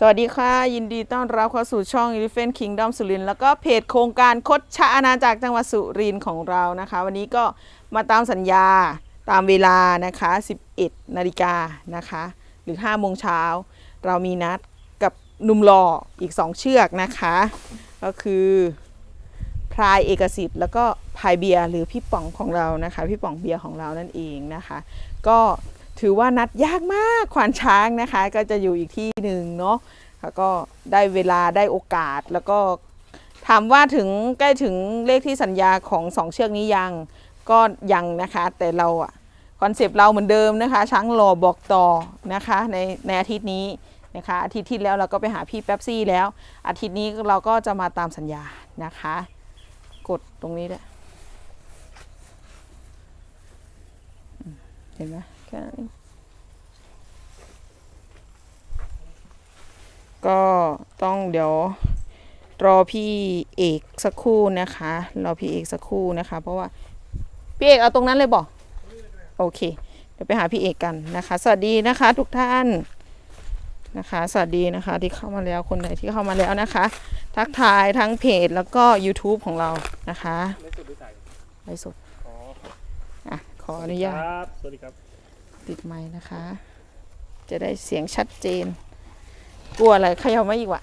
สวัสดีค่ะ ยินดีต้อนรับเข้าสู่ช่อง Elephant Kingdom สุรินทร์แล้วก็เพจโครงการคดชะอาณาจักรจังหวัดสุรินทร์ของเรานะคะ วันนี้ก็มาตามสัญญาตามเวลานะคะ 11 นาฬิกานะคะ หรือ 5 โมงเช้า เรามีนัดกับหนุ่มหล่ออีก 2 เชือกนะคะ ก็คือพลายเอกสิทธิ์แล้วก็พายเบียร์หรือพี่ป๋องของเรานะคะ พี่ป๋องเบียร์ของเรานั่นเองนะคะ ก็ ถือว่านัดยากมากควานช้างนะคะ ก็จะอยู่อีกที่หนึ่งเนาะแล้วก็ได้เวลาได้โอกาสแล้วก็ถามว่าถึงใกล้ถึงเลขที่สัญญาของสองเชือกนี้ยังก็ยังนะคะ แต่เราอะคอนเซปต์เราเหมือนเดิมนะคะ ช้างหล่อบอกต่อนะคะในในอาทิตย์นี้นะคะ อาทิตย์ที่แล้วเราก็ไปหาพี่แป๊บซี่แล้ว อาทิตย์นี้เราก็จะมาตามสัญญานะคะ กดตรงนี้ด้วยเห็นไหมแค่นั้นเอง ก็ต้องเดี๋ยวรอพี่เอกสักครู่นะคะ รอพี่เอกสักครู่นะคะ เพราะว่าพี่เอกเอาตรงนั้นเลยบอกโอเค เดี๋ยวไปหาพี่เอกกันนะคะ สวัสดีนะคะทุกท่านนะคะ สวัสดีนะคะที่เข้ามาแล้วคนไหนที่เข้ามาแล้วนะคะ ทักทายทั้งเพจแล้วก็ YouTube ของเรานะคะไม่สุดหรือไทยไลฟ์สดอ๋ออะขออนุญาตครับสวัสดีครับปิดไมค์นะคะ จะได้เสียงชัดเจน กลัวอะไรเขย่ามาอีกวะ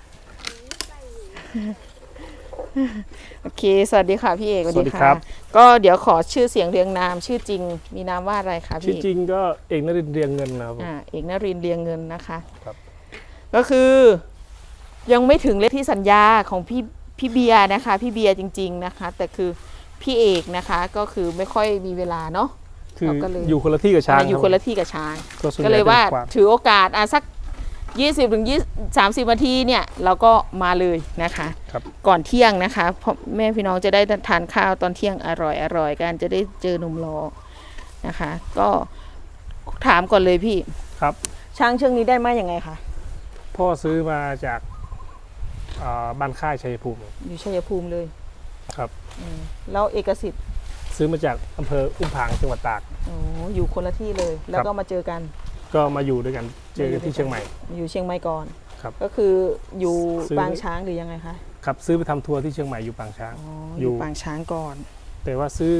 โอเค สวัสดีค่ะพี่เอกสวัสดีครับ ก็เดี๋ยวขอชื่อเสียงเรียงนาม ชื่อจริงมีนามว่าอะไรคะชื่อพี่จริงก็เอกนรินทร์เรียงเงินนะครับผมอ่าเอกนรินทร์เรียงเงินนะคะครับก็คือยังไม่ถึงเลขที่สัญญาของพี่พี่เบียร์นะคะ พี่เบียร์จริง ๆนะคะ แต่คือพี่เอกนะคะก็คือไม่ค่อยมีเวลาเนาะคือเราก็เลยอยู่คนละที่กับช้างมาอยู่รับคนละที่กับช้าง ก็ส่วนก็ใหเลญ่ยว่าป็นควมถือโอกาสอะสัก 20ถึง20 30นาทีเนี่ยเราก็มาเลยนะคะ ครับ ก่อนเที่ยงนะคะเพราะแม่พี่น้องจะได้ทานข้าวตอนเที่ยงอร่อยอร่อยกันจะได้เจอหนุ่มรอนะคะ ก็ถามก่อนเลยพี่ครับ ช้างเชือกนี้ได้มาอย่างไงคะพ่อซื้อมาจากอ่าบ้านค่ายชัยภูมิอยู่ชัยภูมิเลยครับ อืมแล้วเอกสิทธิ์ซื้อมาจากอำเภออุ้มผางจังหวัดตาก โอ้อยู่คนละที่เลย แล้วก็มาเจอกัน ก็มาอยู่ด้วยกันเจอกันที่เชียงใหม่ อยู่เชียงใหม่ก่อนครับ ก็คืออยู่ซื้อ ปางช้างหรือยังไงคะครับซื้อไปทำทัวร์ที่เชียงใหม่อยู่ปางช้าง อ๋อออยู่ ยู่ปางช้างก่อน แต่ว่าซื้อ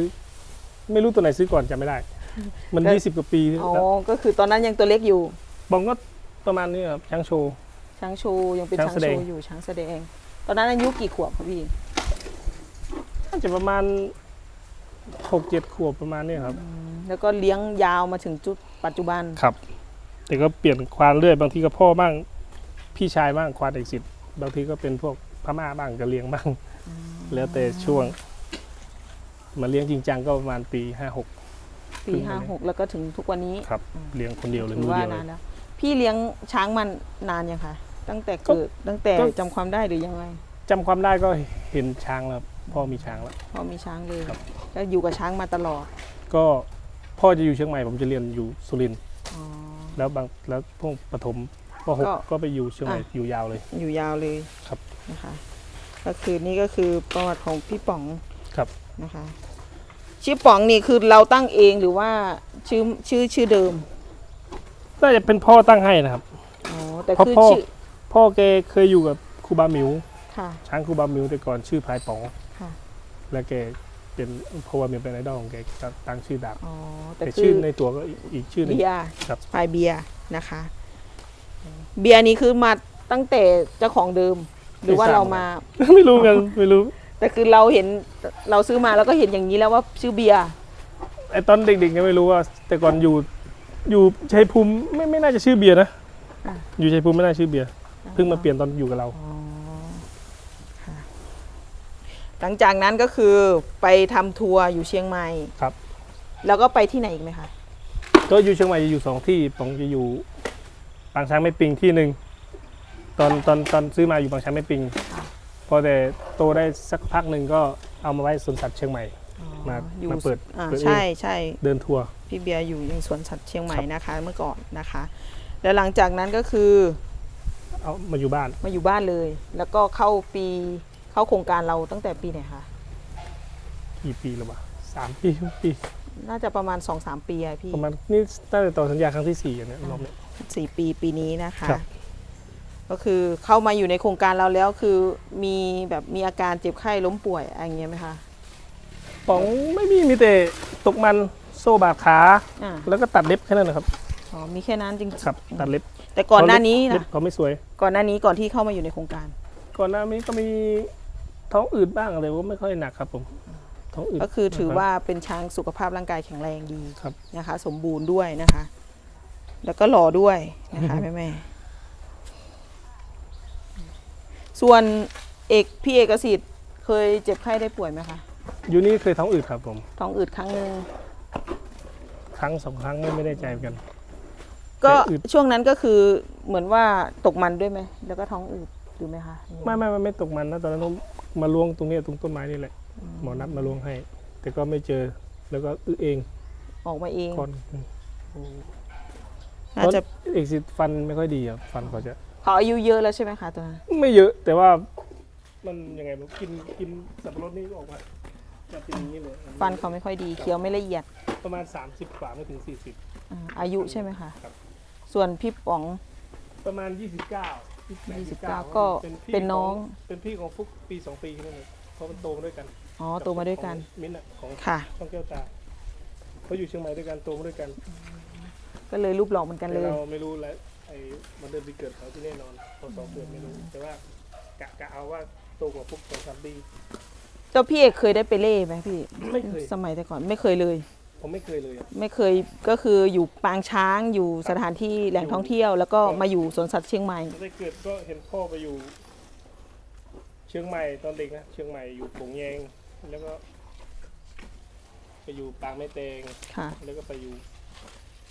ไม่รู้ตัวไหนซื้อก่อนจำไม่ได้ มันก็20กว่าปีอ๋อ แล้วก็คือตอนนั้นยังตัวเล็กอยู่ บองก็ประมาณนี้ครับช้างโชว์ ช้างชูยังเป็นช้างช้างแสดชูง อยู่ช้างแสดง ตอนนั้นอายุกี่ขวบครับพี่น่าจะประมาณหกเจ็ดขวบประมาณนี้ครับ แล้วก็เลี้ยงยาวมาถึงจุดปัจจุบัน ครับ แต่ก็เปลี่ยนควานเรื่อยบางทีก็พ่อบ้างพี่ชายบ้างควานเอกสิทธิ์บางทีก็เป็นพวกพม่าบ้างก็เลี้ยงบ้าง แล้วแต่ช่วง มาเลี้ยงจริงจังก็ประมาณปีห้าหกปีขึ้นไปห้าหกแล้วก็ถึงทุกวันนี้ครับเลี้ยงคนเดียวเลยถืมืออว่าเดียวเลนานยแล้วพี่เลี้ยงช้างมันนานยังคะตั้งแต่เกิดตั้งแต่ก็จำความได้หรือยังไงจำความได้ก็เห็นช้างแล้วครับพ่อมีช้างแล้วพอมีช้างเลยครับก็อยู่กับช้างมาตลอด ก็พ่อจะอยู่เชียงใหม่ผมจะเรียนอยู่สุรินทร์อ๋อ แล้วบางแล้วพวกปฐมปหกก็ก็ไปอยู่เชียงใหม่อะ อยู่ยาวเลย อยู่ยาวเลยครับ นะคะ ก็คือนี่ก็คือประวัติของพี่ป๋องครับ นะคะ ชื่อป๋องนี่คือเราตั้งเองหรือว่าชื่อชื่อชื่อเดิมน่าจะเป็นพ่อตั้งให้นะครับ อ๋อแต่เพราะคือพ่อ ชื่อพ่อแกเคยอยู่กับครูบาหมิว ค่ะ ช้างครูบาหมิวแต่ก่อนชื่อพายป๋องค่ะ แล้วแก เป็นครูบาหมิวเป็นไอดอลของแกก็ตั้งชื่อดาบอ๋อแต่แต่คืชื่ออในตัวก็อีกอีกชื่อหนึง เบียร์ครับ พายเบียร์นะคะ เบียร์นี้คือมาตั้งแต่เจ้าของเดิม หรือว่าเรามา ไม่รู้กันไม่รู้แต่คือเราเห็นเราซื้อมาแล้วก็เห็นอย่างนี้แล้วว่าชื่อเบียร์ไอตอนเด็กๆยังไม่รู้ว่า แต่ก่อนอยู่อยู่ชัยภูมิไม่ไม่น่าจะชื่อเบียร์นะอะอยู่ชัยภูมิไม่น่าชื่อเบียร์เพิ่งมาเปลี่ยนตอนอยู่กับเรา อ๋อค่ะ หลังจากนั้นก็คือไปทำทัวร์อยู่เชียงใหม่ ครับ แล้วก็ไปที่ไหนอีกไหมคะก็อยู่เชียงใหม่จะอยู่สองที่ผมจะอยู่ปางช้างแม่ปิงที่หนึ่งตอนตอนตอนซื้อมาอยู่ปางช้างแม่ปิง พอแต่โตได้สักพักหนึ่งก็เอามาไว้สวนสัตว์เชียงใหม่ มาอยู่มาเปิดอ่าเปิดเอง ใช่ใช่ เดินทัวร์ พี่เบียร์อยู่ในสวนสัตว์เชียงใหม่ครับ นะคะเมื่อก่อนนะคะ แล้วหลังจากนั้นก็คือเอามาอยู่บ้านมาอยู่บ้านเลย แล้วก็เข้าปี เข้าโครงการเราตั้งแต่ปีไหนคะกี่ปีแล้ววะสามปีปีน่าจะประมาณ2อสามปีอะพี่ประมาณนี่ตั้งแต่ต่อสัญญาครั้งที่สี่อันเนี้ยรอบเนี้ย สี่ปีปีนี้นะคะ ครับ ก็คือเข้ามาอยู่ในโครงการเราแล้วคือมีแบบมีอาการเจ็บไข้ล้มป่วยอะไรอย่างเงี้ยไหมคะป๋องไม่มีมีแต่ตกมันโซ่บาดขา อ่าแล้วก็ตัดเล็บแค่นั้นนะครับอ๋อมีแค่นั้นจริงๆครับ ตัดเล็บแต่ก่อนหน้านี้เล็บนะเขาไม่สวย ก่อนหน้านี้ก่อนที่เข้ามาอยู่ในโครงการ ก่อนหน้านี้ก็มี ท้องอืดบ้างแต่ว่าไม่ค่อยหนักครับผมท้องอืดก็คือถือนะครับว่าเป็นช้างสุขภาพร่างกายแข็งแรงดีครับนะคะ สมบูรณ์ด้วยนะคะ แล้วก็หล่อด้วยนะคะแม่แม่ๆส่วนเอกพี่เอกสิทธิ์เคยเจ็บไข้ได้ป่วยไหมคะอยู่นี่เคยท้องอืดครับผม ท้องอืดครั้งหนึ่งครั้งสองครั้งไม่ไม่ได้ใจเหมือนกัน ก็แต่อืดช่วงนั้นก็คือเหมือนว่าตกมันด้วยไหมแล้วก็ท้องอืด หรือไหมคะไม่ไม่ไม่ไม่ตกมันนะตอนนั้นผมมาล้วงตรงเนี้ยตรงต้นไม้นี่แหละ หมอนัดมาล้วงให้ แต่ก็ไม่เจอแล้วก็อึเอง ออกมาเองก่อนน่าจะเอกสิทธิ์ฟันไม่ค่อยดีครับฟันเขาจะเขาอายุเยอะแล้วใช่ไหมคะตอนนั้นไม่เยอะแต่ว่ามันยังไงมันกินกินสับปะรดนี่ก็ออกมาจะเป็นอย่างนี้เลยฟันเขาไม่ค่อยดีเคี้ยวไม่ละเอียด ประมาณ 30กว่าไม่ถึง 40อ่าอายุใช่ไหมคะครับส่วนพี่ป๋องประมาณ 29 28 29ก็พี่เป็นน้องขเป็นพี่ของฟุกปี2ปีแค่นั้นเองเพราะมันโตมาด้วยกันอ๋อโตมาด้วยกันของมิ้นท์อะของค่ะ ช่องแก้วตาเขาอยู่เชียงใหม่ด้วยกันโตมาด้วยกันก็เลยรูปหล่อเหมือนกันแต่เลยเราไม่รู้แล้วไอ้วันเดือนปีเกิดเขาที่แน่นอนพอสองเกิดไม่รู้ แต่ว่ากะกะเอาว่าโตกว่าฟุกสองสามปีเจ้าพี่เอกเคยได้ไปเล่ไหมพี่ ไม่เคย สมัยแต่ก่อนไม่เคยเลย ผมไม่เคยเลยอะไม่เคยก็คืออยู่ปางช้างอยู่สถานที่แหล่งท่องเที่ยว แล้วก็มาอยู่สวนสัตว์เชียงใหม่ ตั้งแต่เกิดก็เห็นพ่อไปอยู่ เชียงใหม่ตอนเด็กนะเชียงใหม่อยู่ปงแยง แล้วก็ ไปอยู่ปางแม่แตงค่ะ แล้วก็ไปอยู่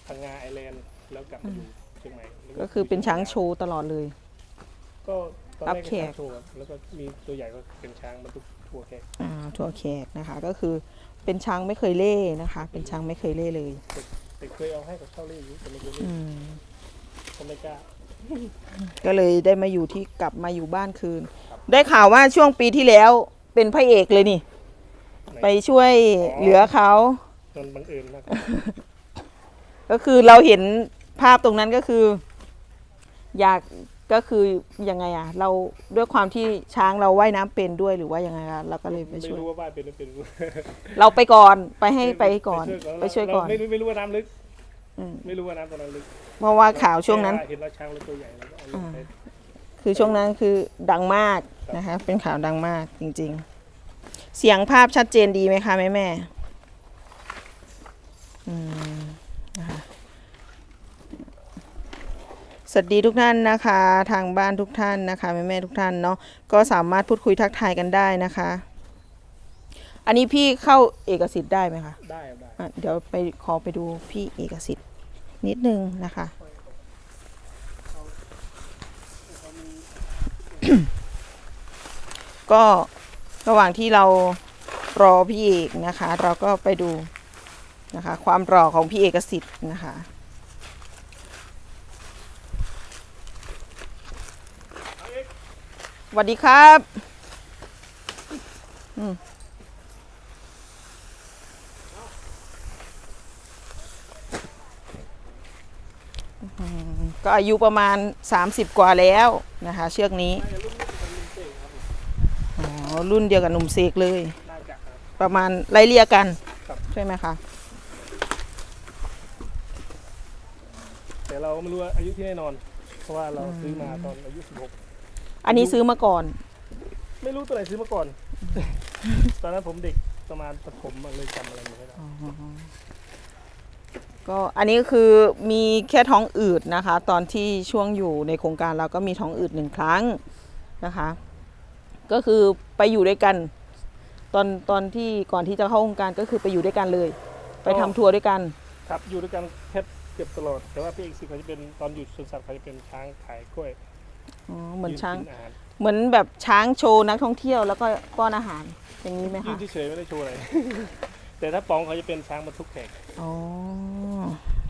พังงาไอแลนด์แล้วกลับมาอยู่เชียงใหม่แล้วก็คือเป็นช้างโชว์ตลอดเลย ก็ตอนรัแรบกแขก็กช้างโชว์ครับแล้วก็มีตัวใหญ่ก็เป็นช้างบรรทุกทัวร์แขกอ่าทัวร์แขกนะคะ ก็คือเป็นช้างไม่เคยเล่นะคะ เป็นช้างไม่เคยเล่เลยแต่เคยเอาให้กับเช่าเล่อยู่แต่ไม่เคยเล่อืนมก็ไม่กล้า ก็เลยได้มาอยู่ที่กลับมาอยู่บ้านคืนได้ข่าวว่าช่วงปีที่แล้วเป็นพระเอกเลยนี่ ไปช่วยเหลือเขาจนบังเอิญมากก็คือเราเห็นภาพตรงนั้นก็คือ อยาก ก็คือยังไงอะเราด้วยความที่ช้างเราว่ายน้ำเป็นด้วยหรือว่ายังไงคะเราก็เลยไปไม่ช่วย รู้ว่าบ้านเป็นหรือเป็นเราไปก่อนไปให้ไปก่อน ไปช่วยก่อนเราไม่รู้ไม่รู้ว่าน้ำลึก อืมไม่รู้ว่าน้ำตอนนั้นลึกเพราะว่าข่าวช่วงนั้น เห็นว่าช้างแล้วตัวใหญ่แล้วก็เอาลงไป คือช่วงนั้นคือดังมากนะคะ เป็นข่าวดังมากจริงๆ เสียงภาพชัดเจนดีไหมคะแม่แม่อืมนะคะ สวัสดีทุกท่านนะคะ ทางบ้านทุกท่านนะคะแม่แม่ๆทุกท่านเนาะก็สามารถพูดคุยทักทายกันได้นะคะ อันนี้พี่เข้าเอกสิทธิ์ได้ไหมคะได้ครับได้อะเดี๋ยวไปขอไปดูพี่เอกสิทธิ์นิดนึงนะคะ ก็ระหว่างที่เรารอพี่เอกนะคะ เราก็ไปดูนะคะ ความรอของพี่เอกสิทธิ์นะคะ วัสดีครับอืมอืมก็อายุประมาณ 30 กว่าแล้วนะคะ เชือกนี้อ๋อรุ่นเดียวกับหนุ่มเสกเลยน่าจะครับประมาณไล่เลี่ยกันครับใช่ไหมคะแต่เราไม่รู้ว่าอายุที่แน่นอน เพราะว่าเราซื้อมาตอนอายุ อันนี้ซื้อมาก่อน16ไม่รู้ตัวไหนซื้อมาก่อน ตอนนั้นผมเด็กประมาณประถมอะเลยจำอะไรไม่ได้ก็อันนี้ก็คือมีแค่ท้องอืดนะคะ ตอนที่ช่วงอยู่ในโครงการเราก็มีท้องอืดหนึ่งครั้งนะคะ ก็คือไปอยู่ด้วยกัน ตอนตอนที่ก่อนที่จะเข้าโครงการก็คือไปอยู่ด้วยกันเลย ไปทำทัวร์ด้วยกัน ครับอยู่ด้วยกันแทบเกือบตลอด แต่ว่าพี่เอกสิเขาจะเป็นตอนอยู่สวนสัตว์เขาจะเป็นช้างขายกล้วย อ๋อเหมือนช้าง ยืกิอาหารเหมือนแบบช้างโชว์นักท่องเที่ยวแล้วก็ป้อนอาหารอย่างนี้ไหมยืคะนเฉยๆไม่ได้โชว์อะไร แต่ถ้าป๋องเขาจะเป็นช้างบรรทุกแขกอ๋อ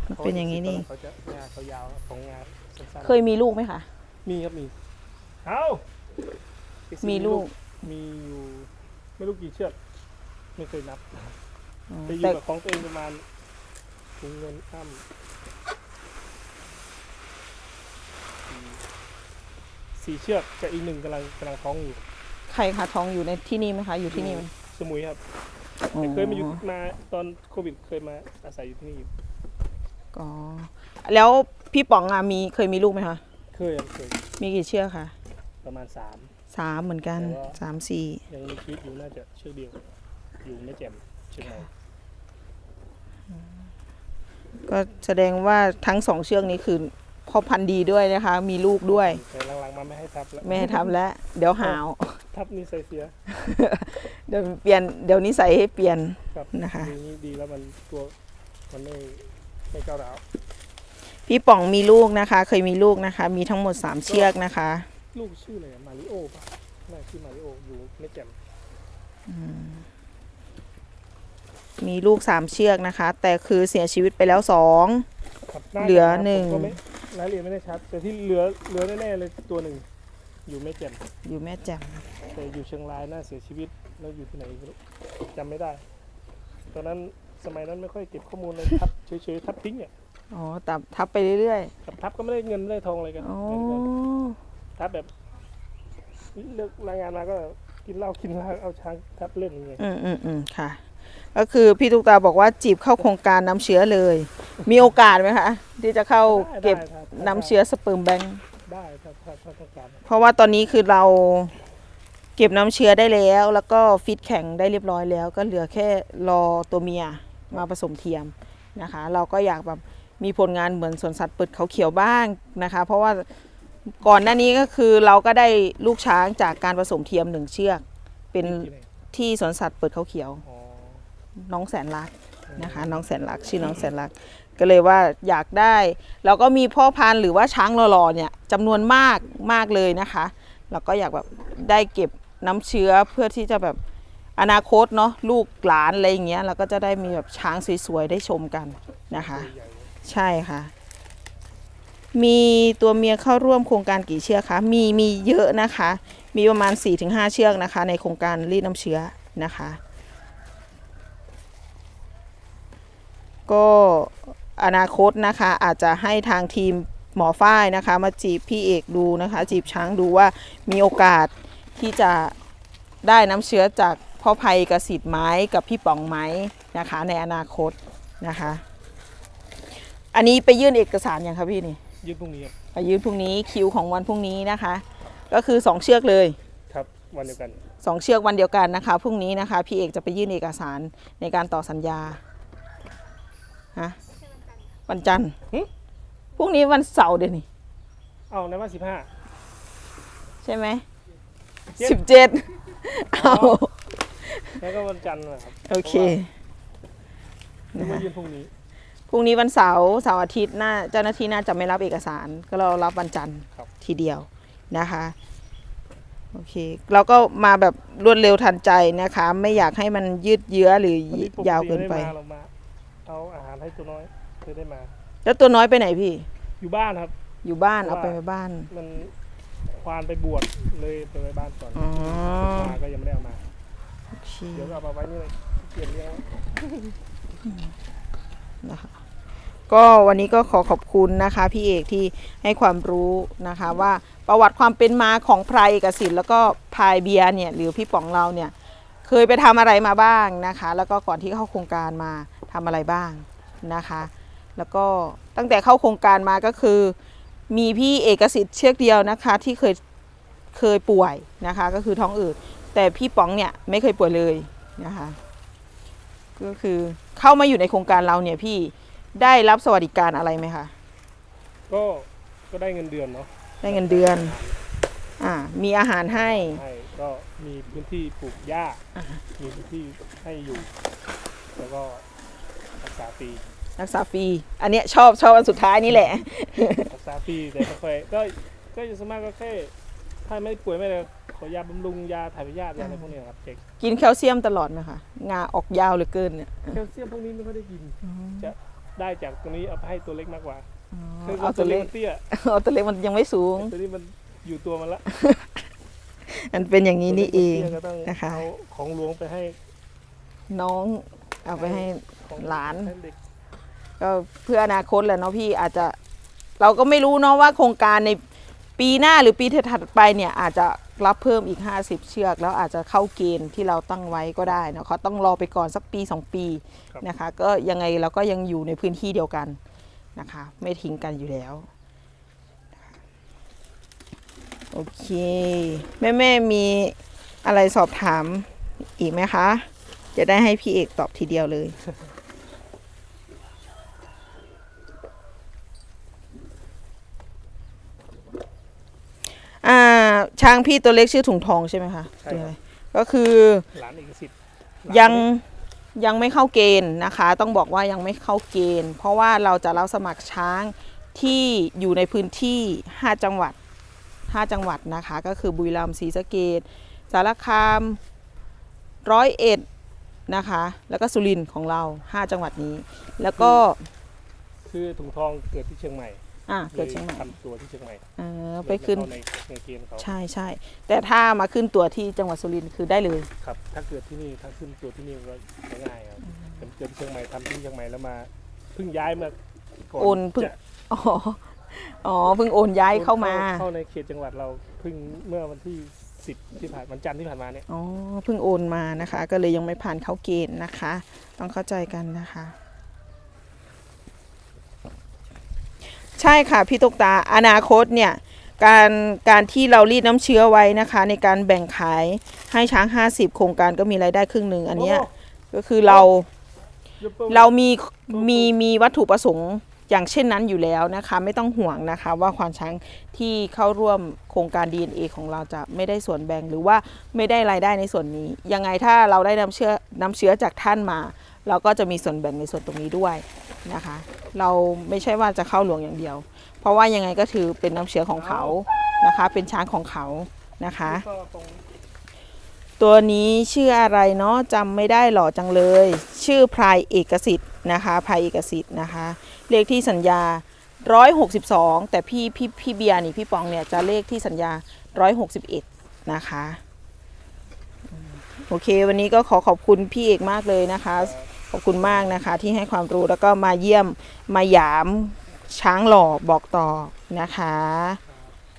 มันเป็นอย่างนี้นี่เขาจะงาเขายาวของงาสั้นๆเคยมีลูกไหมคะ มีครับมีเอ้ามีลูกมีอยู่ไม่รู้กี่เชือกไม่เคยนับอ๋อไปอยู่แต่กับของตัวเองประมาณถุงเงินอ้ำ สี่สี่เชือกกับอีกหนึ่งกำลังกำลังท้องอยู่ใครคะท้องอยู่ในที่นี่ไหมคะ อยู่ที่นี่ไหมสมุยครับแต่เคยมาอยู่มาตอนโควิดเคยมาอาศัยอยู่ที่นี่อยู่อ๋อแล้วพี่ป๋องอะมีเคยมีลูกไหมคะเคยครับเคยมีกี่เชือกคะประมาณสาม สามเหมือนกันแต่ว่า สามสี่ยังมีชีวิตอยู่น่าจะเชือกเดียว อยู่ไม่แจ่มเชียงใหม่ก็แสดงว่าทั้งสองเชือกนี้คือพ่อพันธุ์ดีด้วยนะคะ มีลูกด้วยแต่หลังๆมา ไม่ให้ทับแล้ว ไม่ให้ทำแล้ว เดี๋ยวหาว ทับนี่ใส่เสียเดี๋ยวเปลี่ยนเดี๋ยวนิสัยให้เปลี่ยน ครับนะคะ ดีนี่ดีแล้วมันตัวมันไม่ไม่ก้าวร้าว พี่ป๋องมีลูกนะคะ เคยมีลูกนะคะ มีทั้งหมดสามเชือกนะคะ ลูกชื่ออะไรอะมาริโอป่ะน่าชื่อมาริโออยู่ไม่แจ่มมีลูกสามเชือกนะคะ แต่คือเสียชีวิตไปแล้วสอง ครับน่าจะเหลือครับหนึ่ง ผมก็ไม่ รายละเอียดไม่ได้ชัด แต่ที่เหลือเหลือแน่ๆเลยตัวหนึ่ง อยู่ไม่แจ่มอยู่แม่แจ่มแต่อยู่เชียงรายน่าเสียชีวิตแล้วอยู่ที่ไหนไม่รู้จำไม่ได้ ตอนนั้นสมัยนั้นไม่ค่อยเก็บข้อมูลเลยทับเฉยๆทับทิ้งเนี่ยอ๋อตับทับไปเรื่อยทับทับก็ไม่ได้เงินไม่ได้ทองอะไรกันๆอ๋อทับแบบเลิกรายงานมาก็กินเหล้ากินเหล้าเอาช้างทับเล่นอย่างเงี้ย อืมอืมอืมค่ะ ก็คือพี่ตุ๊กตาบอกว่าจีบเข้าโครงการน้ำเชื้อเลย มีโอกาสไหมคะที่จะเข้าเก็บได้ได้ถ้าน้ำเชื้อสเปิร์มแบงค์ได้ถ้าถ้าถ้าต้องการเพราะว่าตอนนี้คือเราเก็บน้ำเชื้อได้แล้ว แล้วก็ฟิตแข็งได้เรียบร้อยแล้ว ก็เหลือแค่รอตัวเมียมาผสมเทียมนะคะ เราก็อยากแบบมีผลงานเหมือนสวนสัตว์เปิดเขาเขียวบ้างนะคะ เพราะว่าก่อนหน้านี้ก็คือเราก็ได้ลูกช้างจากการผสมเทียมหนึ่งเชือก เป็นที่ไหนที่สวนสัตว์เปิดเขาเขียว อ๋อ น้องแสนรักนะคะ น้องแสนรักชื่อน้องแสนรักก็เลยว่าอยากได้เราก็มีพ่อพันธุ์หรือว่าช้างหล่อๆเนี่ยจำนวนมากมากเลยนะคะเราก็อยากแบบได้เก็บน้ำเชื้อเพื่อที่จะแบบอนาคตเนาะลูกหลานอะไรอย่างเงี้ยเราก็จะได้มีแบบช้างสวยๆได้ชมกันนะคะใหญ่ใช่ค่ะ มีตัวเมียเข้าร่วมโครงการกี่เชือกคะมีมีเยอะนะคะ มีประมาณ 4-5 เชือกนะคะ ในโครงการรีดน้ำเชื้อนะคะ ก็อนาคตนะคะอาจจะให้ทางทีมหมอฝ้ายนะคะ มาจีบพี่เอกดูนะคะ จีบช้างดูว่ามีโอกาสที่จะได้น้ำเชื้อจากพ่อภัยกสิทธิ์ไหม้กับพี่ป๋องไหม้นะคะ ในอนาคตนะคะ อันนี้ไปยื่นเอกสารยังคะพี่นี่ยืดพรุ่งนี้ครับไปยื่นพรุ่งนี้คิวของวันพรุ่งนี้นะคะ ก็คือ2เชือกเลยครับวันเดียวกัน2เชือกวันเดียวกันนะคะพรุ่งนี้นะคะ พี่เอกจะไปยื่นเอกสารในการต่อสัญญา ฮะวันจันทร์พรุ่งนี้วันเสาร์เดี๋ยวนี้เอาในว่าสิบห้า ใช่ไหมเจ็ด สิบเจ็ดเอาแล้วก็วันจันทร์นะครับโอเคเพราะว่าจะมายื่นพรุ่งนี้ พรุ่งนี้วันเสาร์เสาร์อาทิตย์น่าเจ้าหน้าที่น่าจะไม่รับเอกสาร ก็เรารับวันจันทร์ครับ ทีเดียวนะคะโอเคเราก็มาแบบรวดเร็วทันใจนะคะ ไม่อยากให้มันยืดเยื้อหรือวันนี้ปกยาวติเกินไป ม่ด้มาเรามา เอาอาหารให้ตัวน้อยเคยได้มา แล้วตัวน้อยไปไหนพี่ อยู่บ้านครับ อยู่บ้านเพเอาราะไปว่าไว้บ้านมันควานไปบวชเลยไปไว้บ้านก่อนอ๋อมาก็ยังไม่ได้เอามา โอเคเดี๋ยวก็เอามาไว้นี่เลยเปลี่ยนเลี้ยงนะคะก็วันนี้ก็ขอขอบคุณนะคะ พี่เอกที่ให้ความรู้นะคะว่าประวัติความเป็นมาของไพรเอกสิทธิ์แล้วก็พายเบียร์เนี่ยหรือพี่ป๋องเราเนี่ยเคยไปทำอะไรมาบ้างนะคะ แล้วก็ก่อนที่เข้าโครงการมา ทำอะไรบ้างนะคะ แล้วก็ตั้งแต่เข้าโครงการมาก็คือ มีพี่เอกสิทธิ์เชือกเดียวนะคะ ที่เคยเคยป่วยนะคะ ก็คือท้องอืดแต่พี่ป๋องเนี่ยไม่เคยป่วยเลยนะคะ ก็คือเข้ามาอยู่ในโครงการเราเนี่ยพี่ได้รับสวัสดิการอะไรไหมคะก็ก็ได้เงินเดือนเนาะได้เงินเดือน อ่า มีอาหารให้ให้ก็มีพื้นที่ปลูกหญ้า มีพื้นที่ให้อยู่ แล้วก็รัก ษาฟรีรักษาฟรี อันเนี้ยชอบชอบอันสุดท้ายนี่แหละ รักษาฟรีแต่ไม่ค่อยก็ก็จะสวนมากก็แค่ถ้าไม่ป่วยไม่เลยขอยาบำรุงยาถ่ายพยาธิยาอะไรพวกเนี้ยครับเจ๊กกินแคลเซียมตลอดไหมคะงาออกยาวเหลือเกินเนี่ยแคลเซียมพวกนี้ไม่ค่อยได้กิน จะได้จากตรงนี้เอาไปให้ตัวเล็กมากกว่าคืเอาตัวเล็กมันเตี้ยเอาตัวเล็กมันยังไม่สูง ตัวนี้มันอยู่ตัวมันละมันเป็นอย่างนี้นี่เองตัวล็กมันตี้ยก็ต้องนะคะ เอาของหลวงไปให้น้อง เอาไปให้หลาน ก็เพื่ออนาคตแหละเนาะพี่อาจจะเราก็ไม่รู้เนาะว่าโครงการในปีหน้าหรือปีถัดไปเนี่ยอาจจะรับเพิ่มอีก 50 เชือก แล้วอาจจะเข้าเกณฑ์ที่เราตั้งไว้ก็ได้นะเขาต้องรอไปก่อนสักปี 2 ปีนะคะ ก็ยังไงเราก็ยังอยู่ในพื้นที่เดียวกันนะคะ ไม่ทิ้งกันอยู่แล้วโอเค แม่แม่มีอะไรสอบถามอีกไหมคะ จะได้ให้พี่เอกตอบทีเดียวเลย อ่า ช้างพี่ตัวเล็กชื่อถุงทองใช่ไหมคะใช่ตัวคอะไรรับ ก็คือหลานเอกสิทธิ์ยังยังไม่เข้าเกณฑ์นะคะ ต้องบอกว่ายังไม่เข้าเกณฑ์ เพราะว่าเราจะรับสมัครช้างที่อยู่ในพื้นที่ 5 จังหวัด 5 จังหวัดนะคะ ก็คือบุรีรัมย์ศรีสะเกดสารคามร้อยเอ็ด นะคะ แล้วก็สุรินทร์ของเรา 5 จังหวัดนี้ แล้วก็คือถุงทองเกิดที่เชียงใหม่อ่าเกิดเชียงใหม่ทำตัวที่เชียงใหม่เออไปขึ้นเลยจะเข้าในในเกณฑ์เขาใช่ใช่แต่ถ้ามาขึ้นตัวที่จังหวัดสุรินทร์คือได้เลยครับ ถ้าเกิดที่นี่ถ้าขึ้นตัวที่นี่ก็จะง่ายครับแต่เกิดที่เชียงใหม่ทำที่เชียงใหม่แล้วมาเพิ่งย้ายมาก่อนโอนเพิ่งจะอ๋ออ๋อเพิ่งโอนย้ายเข้ามาเข้าในเขตจังหวัดเราเพิ่งเมื่อวันที่ สิบที่ผ่านวันจันทร์ที่ผ่านมาเนี่ยอ๋อเพิ่งโอนมานะคะ ก็เลยยังไม่ผ่านเข้าเกณฑ์นะคะ ต้องเข้าใจกันนะคะ ใช่ค่ะพี่ตุกตาอนาคตเนี่ยการการที่เรารีดน้ำเชื้อไว้นะคะ ในการแบ่งขายให้ช้าง 50 โครงการก็มีรายได้ครึ่งหนึ่งอันเนี้ยก็คือเราเรามีมีมีวัตถุประสงค์ อย่างเช่นนั้นอยู่แล้วนะคะไม่ต้องห่วงนะคะว่าควานช้างที่เข้าร่วมโครงการ DNA ของเราจะไม่ได้ส่วนแบ่งหรือว่าไม่ได้รายได้ในส่วนนี้ ยังไงถ้าเราได้น้ำเชื้อน้ำเชื้อจากท่านมา เราก็จะมีส่วนแบ่งในส่วนตรงนี้ด้วยนะคะ เราไม่ใช่ว่าจะเข้าหลวงอย่างเดียว เพราะว่ายังไงก็ถือเป็นน้ำเชื้อของเขานะคะ เป็นช้างของเขานะคะ ตัวนี้ชื่ออะไรเนาะจำไม่ได้หล่อจังเลย ชื่อพลายเอกสิทธิ์นะคะพลายเอกสิทธิ์นะคะ เลขที่สัญญา 162 แต่พี่พี่พี่เบียร์นี่พี่ปองเนี่ยจะเลขที่สัญญา 161 นะคะ โอเค วันนี้ก็ขอขอบคุณพี่เอกมากเลยนะคะ ขอบคุณมากนะคะที่ให้ความรู้แล้วก็มาเยี่ยมมาหยามช้างหล่อบอกต่อนะคะ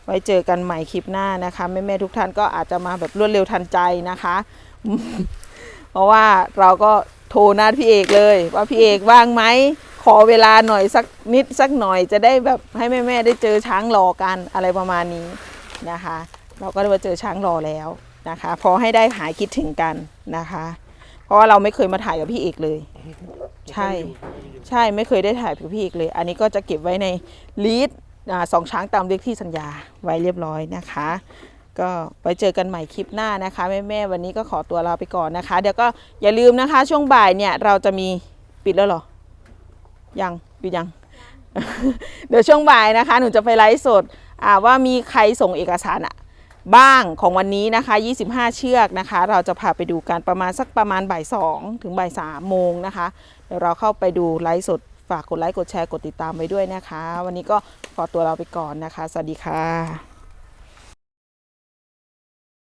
ไว้เจอกันใหม่คลิปหน้านะคะแม่ๆทุกท่านก็อาจจะมาแบบรวดเร็วทันใจนะคะ เพราะว่าเราก็โทรนัดพี่เอกเลย ว่าพี่เอกว่างไหม ขอเวลาหน่อยสักนิดสักหน่อยจะได้แบบให้แม่ๆได้เจอช้างรอกันอะไรประมาณนี้นะคะ เราก็ได้มาเจอช้างรอแล้วนะคะพอให้ได้หายคิดถึงกันนะคะ เพราะว่าเราไม่เคยมาถ่ายกับพี่เอกเลย ใช่ ใช่ไม่เคยได้ถ่ายกับพี่เอกเลย อันนี้ก็จะเก็บไว้ในลีดสองช้างตามเลขที่สัญญาไว้เรียบร้อยนะคะ ก็ไว้เจอกันใหม่คลิปหน้านะคะแม่แม่วันนี้ก็ขอตัวลาไปก่อนนะคะ เดี๋ยวก็อย่าลืมนะคะ ช่วงบ่ายเนี่ยเราจะมีปิดแล้วหรอ ยังปิดยัง เดี๋ยวช่วงบ่ายนะคะ หนูจะไปไลฟ์สดว่ามีใครส่งเอกสารอะบ้างของวันนี้นะคะ 25 เชือกนะคะ เราจะพาไปดูกันประมาณสักประมาณบ่ายสองถึงบ่ายสามโมงนะคะ เดี๋ยวเราเข้าไปดูไลฟ์สด ฝากกดไลค์ กดแชร์ กดติดตามไว้ด้วยนะคะ วันนี้ก็ขอตัวเราไปก่อนนะคะ สวัสดีค่ะ